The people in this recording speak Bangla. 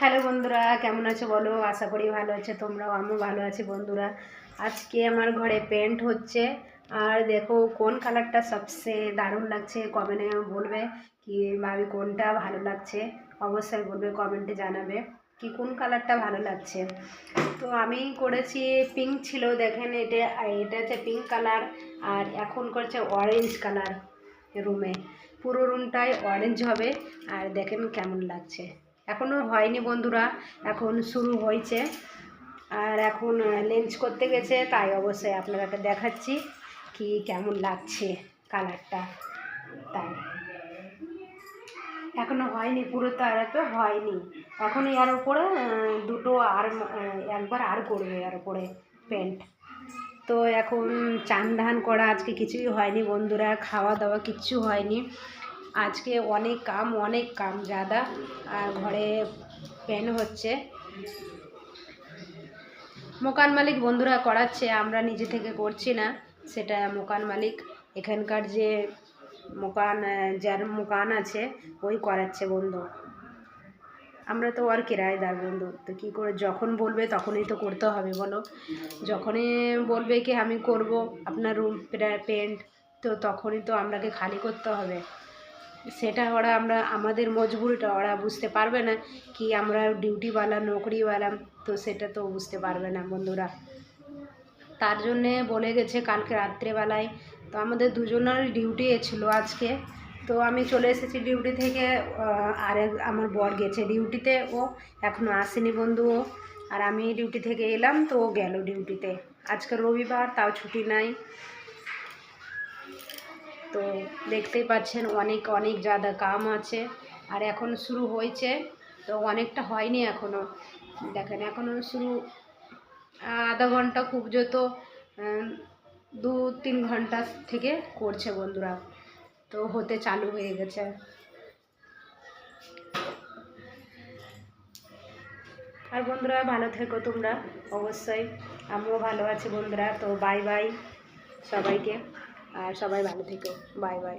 হ্যালো বন্ধুরা, কেমন আছো বলো? আশা করি ভালো আছে, তোমরাও, আমিও ভালো আছি বন্ধুরা। আজকে আমার ঘরে পেন্ট হচ্ছে। আর দেখো কোন কালারটা সবচেয়ে দারুণ লাগছে কমেন্টে বলবে? কি ভাবি কোনটা ভালো লাগছে? অবশ্যই বলবে কমেন্টে জানাবে কি কোন কালারটা ভালো লাগছে। তো আমি করেছি পিঙ্ক ছিল, দেখেন এটা এটা হচ্ছে পিঙ্ক কালার আর এখন করছে অরেঞ্জ কালার রুমে পুরো রুমটাই অরেঞ্জ হবে, আর দেখেন কেমন লাগছে। এখনও হয়নি বন্ধুরা, এখন শুরু হয়েছে। আর এখন লেন্স করতে গেছে, তাই অবশ্যই আপনাদেরকে দেখাচ্ছি কি কেমন লাগছে কালারটা তাই। এখনও হয়নি পুরো তো, আর তো হয়নি। এখন এর উপরে দুটো আর একবার আর করবে এর উপরে পেন্ট তো এখন চান ধান করা আজকে কিছুই হয়নি বন্ধুরা, খাওয়া দাওয়া কিচ্ছু হয়নি। আজকে অনেক কাম অনেক কাম জাদা আর ঘরে পেন হচ্ছে। মোকান মালিক বন্ধুরা করাচ্ছে, আমরা নিজে থেকে করছি না, সেটা মোকান মালিক। এখানকার যে মোকান যার মোকান আছে, ওই করাচ্ছে বন্ধু। আমরা তো আর কিরায়দার বন্ধু, তো কী করে, যখন বলবে তখনই তো করতে হবে, বলো। যখনই বলবে কি আমি করব, আপনার রুম পেন্ট তো তখনই তো আপনাকে খালি করতে হবে। সেটা ওরা আমরা আমাদের মজবুরিটা ওরা বুঝতে পারবে না কি আমরা ডিউটিওয়ালা নকরিওয়ালা তো সেটা তো বুঝতে পারবে না বন্ধুরা। তার জন্যে বলে গেছে কালকে রাত্রেবেলায় তো আমাদের দুজনের ডিউটি ছিল আজকে। তো আমি চলে এসেছি ডিউটি থেকে আহ, আর এক- আমার বর গেছে ডিউটিতে ও এখনও আসেনি বন্ধু ও। আর আমি ডিউটি থেকে এলাম তো ও গেল ডিউটিতে। আজকে রবিবার তাও ছুটি নাই। তো দেখতেই পাচ্ছেন অনেক অনেক জাদা কাম আছে। আর এখন শুরু হয়েছে, তো অনেকটা হয়নি এখনও দেখেন এখনও শুরু, আধা ঘণ্টা খুব যত দু, তিন ঘণ্টা থেকে করছে বন্ধুরা। তো হতে চালু হয়ে গেছে। আর বন্ধুরা, ভালো থেকো তোমরা। অবশ্যই, আমিও ভালো আছি বন্ধুরা। তো বাই বাই সবাইকে। আর সবাই ভালো থেকো। Bye bye.